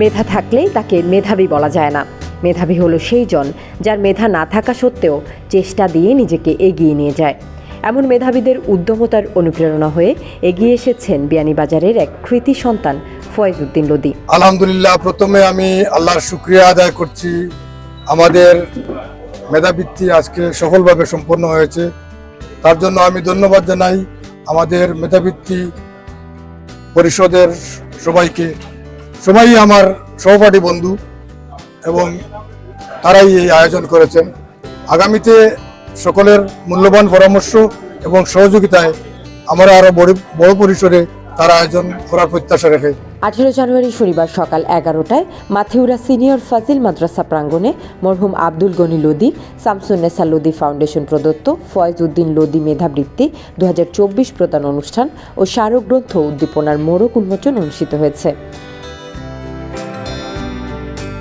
মেধা থাকলেই তাকে মেধাবী বলা যায় না। মেধাবী হলো সেই জন যার মেধা না থাকা সত্ত্বেও চেষ্টা দিয়ে নিজেকে এগিয়ে নিয়ে যায়। এমন মেধাবীদের উদ্যমতার অনুপ্রেরণা হয়ে এগিয়ে এসেছেন বিয়ানীবাজারের এক কৃতি সন্তান ফয়েজ উদ্দিন লদি। আলহামদুলিল্লাহ, প্রথমে আমি আল্লাহর শুক্রিয়া আদায় করছি। আমাদের মেধাবৃত্তি আজকে সফলভাবে সম্পন্ন হয়েছে। তার জন্য আমি ধন্যবাদ জানাই আমাদের মেধাবৃত্তি পরিষদের সবাইকে। সবাই আমার সহপাঠী বন্ধু এবং তারাই এই আয়োজন করেছেন। আগামীতে সকলের মূল্যবান পরামর্শ এবং সহযোগিতায় আমরা আরও বড় বড় পরিসরে তার আয়োজন করার প্রত্যাশা রেখে। আঠেরো জানুয়ারি শনিবার সকাল এগারোটায় মাথিউরা সিনিয়র ফাজিল মাদ্রাসা প্রাঙ্গণে মরহুম আব্দুল গনি লোদি শামসুন্নেসা লোদি ফাউন্ডেশন প্রদত্ত, ফয়েজ উদ্দিন লোদি মেধাবৃত্তি দু হাজার চব্বিশ প্রদান অনুষ্ঠান ও স্মারক গ্রন্থ উদ্দীপনার মোড়ক উন্মোচন অনুষ্ঠিত হয়েছে।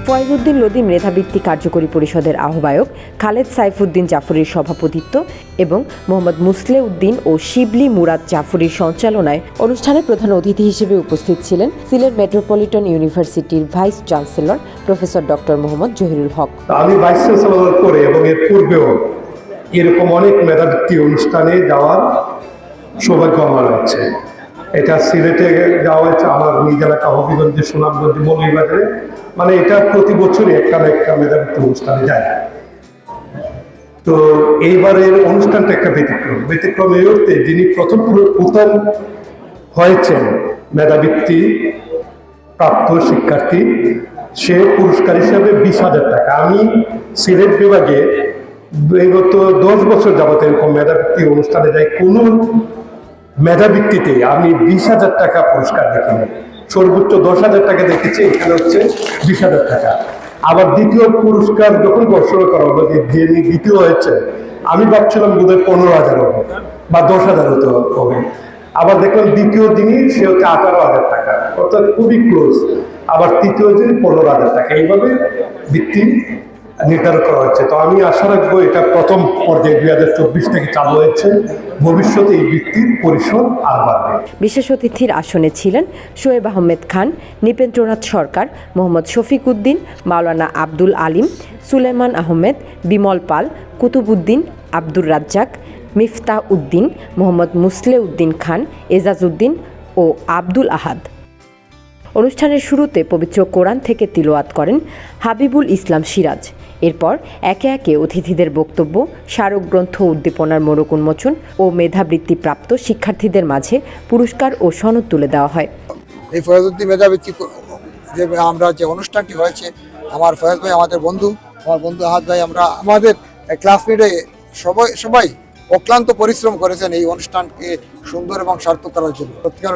ফয়েজউদ্দিন লোদি মেধাবৃত্তি কার্যকরী পরিষদের আহ্বায়ক, খালেদ সাইফুদ্দিন জাফরির সভাপতিত্ব এবং মোহাম্মদ মুসলে উদ্দিন ও শিবলি মুরাদ জাফরির সঞ্চালনায় অনুষ্ঠানে প্রধান অতিথি হিসেবে উপস্থিত ছিলেন সিলেট মেট্রোপলিটন ইউনিভার্সিটির vice chancellor professor doctor Mohammad Zahirul Haque. আমি ভাইস চ্যান্সেলর করে এবং এর পূর্বেও এরকম অনেক মেধাবৃত্তি অনুষ্ঠানে যাওয়ার সৌভাগ্য আমার হয়েছে এটা সিলেটে যাওয়া হয়েছে, আমার নিজ এলাকা হবিগঞ্জে সুনামগঞ্জে মৌলভীবাজারে। মানে এটা প্রতি বছরই একটা না একটা মেধাবৃত্তি অনুষ্ঠানে যায়। তো এইবারের অনুষ্ঠানটা একটা ব্যতিক্রম। ব্যতিক্রম এই অর্থে যিনি প্রথম প্রথম হয়েছেন, মেধাবৃত্তি প্রাপ্ত শিক্ষার্থী, সে পুরস্কার হিসাবে বিশ হাজার টাকা। আমি সিলেট বিভাগে বিগত দশ বছর যাবত এরকম মেধাবৃত্তি অনুষ্ঠানে যাই, কোনো মেধাবৃত্তিতে আমি বিশ হাজার টাকা পুরস্কার দেখিনি। সর্বোচ্চ দশ হাজার টাকা দেখেছি, এখানে হচ্ছে বিশ হাজার টাকা। আবার দ্বিতীয় পুরস্কার যখন ঘোষণা করা যে দ্বিতীয় হয়েছে, আমি ভাবছিলাম বোধহয় পনেরো হাজার হবে বা দশ হাজার হতে হবে। আবার দেখলাম দ্বিতীয় দিনই সে হচ্ছে আঠারো হাজার টাকা, অর্থাৎ খুবই ক্লোজ আবার তৃতীয় দিন পনেরো হাজার টাকা। এইভাবে বৃত্তি নির্ধারণ করা হচ্ছে। তো আমি আশা রাখব এটা প্রথম পর্যায়ে দুই হাজার চব্বিশ থেকে চালু হয়েছে। ভবিষ্যতে এই বৃত্তির পরিসর আর বাড়বে। বিশেষ অতিথির আসনে ছিলেন শোয়েব আহমেদ খান, নিপেন্দ্রনাথ সরকার, মোহাম্মদ শফিক উদ্দিন, মাওলানা আব্দুল আলিম, সুলেমান আহমেদ, বিমল পাল কুতুবুদ্দিন আব্দুর রাজ্জাক, মিফতা উদ্দিন, মোহাম্মদ মুসলে উদ্দিন খান এজাজ উদ্দিন ও আব্দুল আহাদ। অনুষ্ঠানের শুরুতে পবিত্র কোরআন থেকে তিলোয়াত করেন হাবিবুল ইসলাম সিরাজ। এরপর একে একে অতিথিদের বক্তব্য স্মারক গ্রন্থ উদ্দীপনার মোড়ক উন্মোচন ও মেধাবৃত্তিপ্রাপ্ত শিক্ষার্থীদের মাঝে পুরস্কার ও সনদ তুলে দেওয়া হয়। এই ফয়াজুদ্দিন মেধাবৃত্তি যে আমরা যে অনুষ্ঠানটি হয়েছে, আমার ফয়াজ ভাই, আমাদের বন্ধু, আমার বন্ধু আহাদ ভাই, আমরা, আমাদের ক্লাসমেটে সবাই সবাই অক্লান্ত পরিশ্রম করেছেন এই অনুষ্ঠানকে সুন্দর এবং সার্থক করার জন্য। সত্যিকার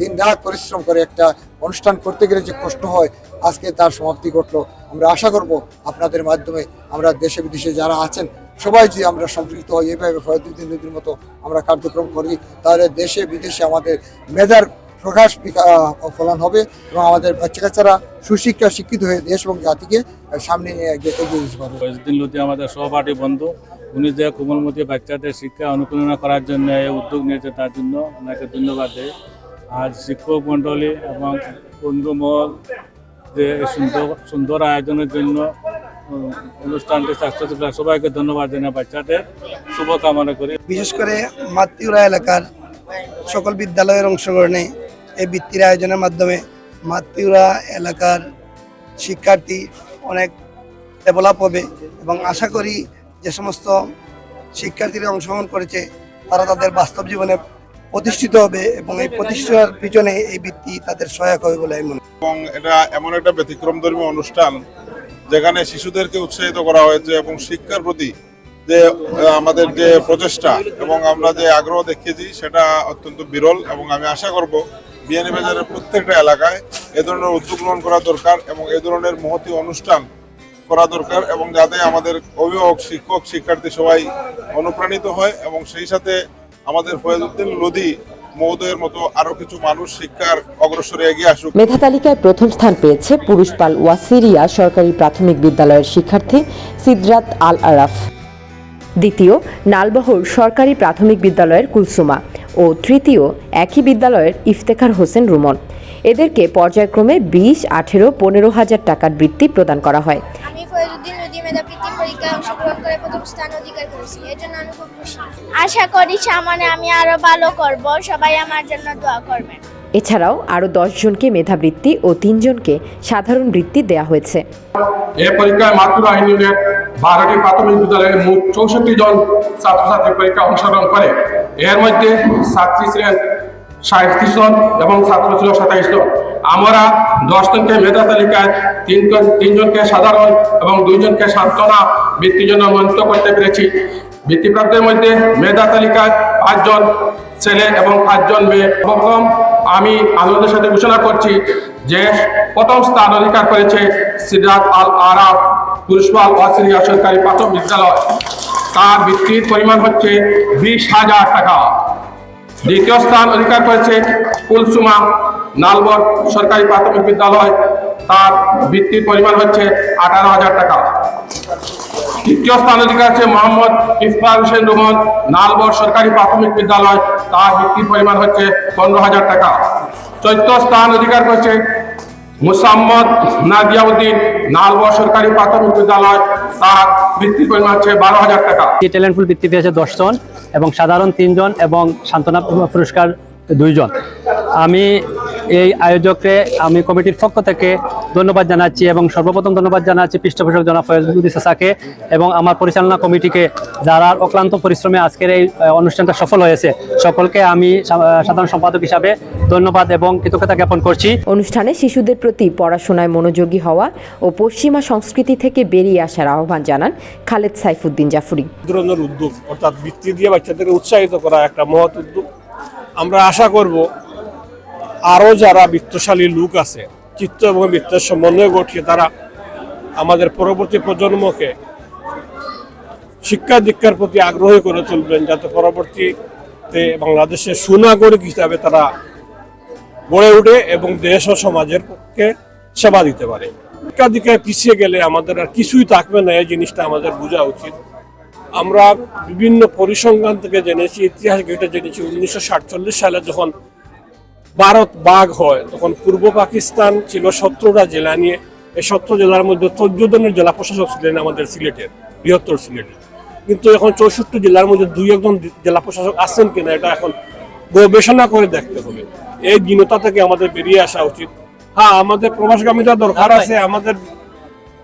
দিন রাত পরিশ্রম করে একটা অনুষ্ঠান করতে গেলে যে কষ্ট হয়, আজকে তার সমাপ্তি ঘটলো। আমরা আশা করব আপনাদের মাধ্যমে আমরা দেশে বিদেশে যারা আছেন, সবাই যদি আমরা সম্পৃক্ত হই এইভাবে ফয়দুদ্দিন নদীর মতো আমরা কার্যক্রম করি, তাহলে দেশে বিদেশে আমাদের মেধার প্রকাশ ফলন হবে এবং আমাদের বাচ্চা কাচ্চারা সুশিক্ষা শিক্ষিত হয়ে দেশ এবং জাতিকে সামনে নিয়ে এগিয়ে দিতে পারবে। আমাদের সহপাঠী বন্ধু। উনি যে কোমলমতি বাচ্চাদের শিক্ষা অনুপ্রেরণা করার জন্য এই উদ্যোগ নিয়েছে তার জন্য ওনাকে ধন্যবাদ দেয় আজ শিক্ষক মণ্ডলী এবং বন্ধু মহল যে সুন্দর সুন্দর আয়োজনের জন্য অনুষ্ঠানটি সাকসেস সবাইকে ধন্যবাদ জানাই। বাচ্চাদের শুভকামনা করি। বিশেষ করে মাতৃউরা এলাকার সকল বিদ্যালয়ের অংশগ্রহণে এই বৃত্তির আয়োজনের মাধ্যমে মাতৃরা এলাকার শিক্ষার্থী অনেক ডেভেলপ হবে এবং আশা করি যে সমস্ত শিক্ষার্থীরা অংশগ্রহণ করেছে, তারা তাদের বাস্তব জীবনে প্রতিষ্ঠিত হবে এবং এই প্রতিষ্ঠার পিছনে এই বৃত্তি তাদের সহায়ক হবে বলে আমি মনে এবং এটা এমন একটা ব্যতিক্রমধর্মী অনুষ্ঠান, যেখানে শিশুদেরকে উৎসাহিত করা হয়েছে এবং শিক্ষার প্রতি যে আমাদের যে প্রচেষ্টা এবং আমরা যে আগ্রহ দেখিয়েছি, সেটা অত্যন্ত বিরল এবং আমি আশা করব বিয়ানীবাজারের প্রত্যেকটা এলাকায় এ ধরনের উদ্যোগ গ্রহণ করা দরকার এবং এ ধরনের মহতি অনুষ্ঠান করা দরকার এবং যাতে আমাদের অভিভাবক, শিক্ষক, শিক্ষার্থী সবাই অনুপ্রাণিত হয় এবং সেই সাথে আমাদের ফয়েজউদ্দিন লোধি মহোদয়ের মতো আরও কিছু মানুষ শিক্ষার অগ্রসরে এগিয়ে আসুক। মেধা তালিকায় প্রথম স্থান পেয়েছে পুরুষপাল ওয়াসিরিয়া সরকারি প্রাথমিক বিদ্যালয়ের শিক্ষার্থী সিদরাত আল আরাফ দ্বিতীয়, নালবহর সরকারি প্রাথমিক বিদ্যালয়ের কুলসুমা ও তৃতীয়, একই বিদ্যালয়ের ইফতেখার হোসেন রুমন। এদেরকে পর্যায়ক্রমে বিশ, আঠেরো, পনেরো হাজার টাকার বৃত্তি প্রদান করা হয়। পরীক্ষায় অংশগ্রহণ করে প্রথম স্থান অধিকার করেছি। এর জন্য আমি খুব খুশি। আশা করি সামনে আমি আরও ভালো করব। সবাই আমার জন্য দোয়া করবেন। এছাড়াও আরও দশজনকে মেধাবৃত্তি ও তিনজনকে সাধারণ বৃত্তি দেওয়া হয়েছে। এই পরীক্ষায় মাত্র বারোটি প্রাথমিক বিদ্যালয়ের মোট চৌষট্টি জন ছাত্রছাত্রী পরীক্ষা অংশগ্রহণ করে। এর মধ্যে ছাত্রী ছিলেন সাঁত্রিশ জন এবং ছাত্র ছিল সাতাইশ জন। আমরা দশ জনকে মেধা তালিকায় তিনজন, তিনজনকে সাধারণ এবং দুইজনকে সান্ত্বনা বৃত্তির জন্য মনোনীত করতে পেরেছি। বৃত্তিপ্রাপ্তের মধ্যে মেধা তালিকায় পাঁচজন ছেলে এবং পাঁচজন মেয়ে। প্রথম আমি আনন্দের সাথে ঘোষণা করছি যে প্রথম স্থান অধিকার করেছে সিদ্ধার্থ আল আরাফ পুরুষপাল ওয়াসিরিয়া সরকারি প্রাথমিক বিদ্যালয়। তার বৃত্তির পরিমাণ হচ্ছে বিশ হাজার টাকা। দ্বিতীয় স্থান অধিকার করেছে কুলসুমা নালবর সরকারি প্রাথমিক বিদ্যালয়, তার বৃত্তির পরিমাণ হচ্ছে আঠারো হাজার টাকা। তৃতীয় স্থান অধিকার আছে মোহাম্মদ ইফতার হোসেন রোহন নালবর সরকারি প্রাথমিক বিদ্যালয়, তার বৃত্তির পরিমাণ হচ্ছে পনেরো হাজার টাকা। চৈত্য স্থান অধিকার করেছে মুসাম্মদ নাদিয়াউদ্দিন নালবর সরকারি প্রাথমিক বিদ্যালয়, তার বৃত্তির পরিমাণ হচ্ছে বারো হাজার টাকা। ট্যালেন্টফুল বৃত্তি পেয়েছে দশজন এবং সাধারণ তিনজন এবং সান্ত্বনা পুরস্কার দুইজন। আমি এই আয়োজককে আমি কমিটির পক্ষ থেকে ধন্যবাদ জানাচ্ছি এবং সর্বপ্রথম ধন্যবাদ জানাচ্ছি পৃষ্ঠপোষক জনাব ফয়জুদ্দিন সাসাকে এবং আমার পরিচালনা কমিটিকে যারা অক্লান্ত পরিশ্রমে আজকের এই অনুষ্ঠানটা সফল হয়েছে। সকলকে আমি সাধারণ সম্পাদক হিসাবে ধন্যবাদ এবং কৃতজ্ঞতা জ্ঞাপন করছি। অনুষ্ঠানে শিশুদের প্রতি পড়াশোনায় মনোযোগী হওয়া ও পশ্চিমা সংস্কৃতি থেকে বেরিয়ে আসার আহ্বান জানান খালেদ সাইফুদ্দিন জাফরি। ধরনের উদ্যোগ অর্থাৎ বৃত্তি দিয়ে বাচ্চাদেরকে উৎসাহিত করা একটা মহৎ উদ্যোগ। আমরা আশা করব আরও যারা বৃত্তশালী লোক আছে, চিত্ত এবং বৃত্তের সমন্বয় ঘটিয়ে তারা আমাদের পরবর্তী প্রজন্মকে শিক্ষা দীক্ষার প্রতি আগ্রহী করে তুলবেন, যাতে পরবর্তীতে বাংলাদেশের সুনাগরিক হিসাবে তারা গড়ে ওঠে এবং দেশ ও সমাজের পক্ষে সেবা দিতে পারে। শিক্ষা দীক্ষায় পিছিয়ে গেলে আমাদের আর কিছুই থাকবে না, এই জিনিসটা আমাদের বোঝা উচিত। আমরা বিভিন্ন পরিসংখ্যান থেকে জেনেছি, ইতিহাস ঘেটে জেনেছি, উনিশশো সাতচল্লিশ সালে যখন ভারত বাঘ হয়। তখন পূর্ব পাকিস্তান ছিল সতেরোটা জেলা নিয়ে। এই সতেরো জেলার মধ্যে চোদ্দ জনের জেলা প্রশাসক ছিলেন আমাদের সিলেটের বৃহত্তর সিলেটের। কিন্তু এখন চৌষট্টি জেলার মধ্যে দুই একজন জেলা প্রশাসক আছেন কিনা এটা এখন গবেষণা করে দেখতে হবে। এই দীনতা থেকে আমাদের বেরিয়ে আসা উচিত। হ্যাঁ আমাদের প্রবাসগামীরা দরকার আছে আমাদের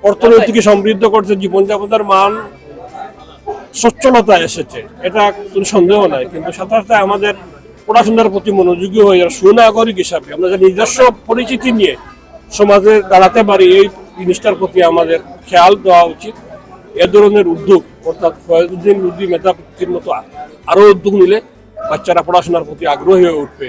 অর্থনৈতিক সমৃদ্ধ করছে জীবনযাপনের মান সচ্ছলতা এসেছে। এটা কোনো সন্দেহ নাই। কিন্তু সাথে সাথে আমাদের পড়াশোনার প্রতি মনোযোগী হয়ে যাওয়া সুনাগরিক হিসাবে, আমরা যে নিজস্ব পরিচিতি নিয়ে সমাজে দাঁড়াতে পারি, এই জিনিসটার প্রতি আমাদের খেয়াল দেওয়া উচিত। এ ধরনের উদ্যোগ, অর্থাৎ ফয়েজুদ্দিন উদ্দিন মেধাবৃত্তির মতো আরও উদ্যোগ নিলে বাচ্চারা পড়াশোনার প্রতি আগ্রহী হয়ে উঠবে।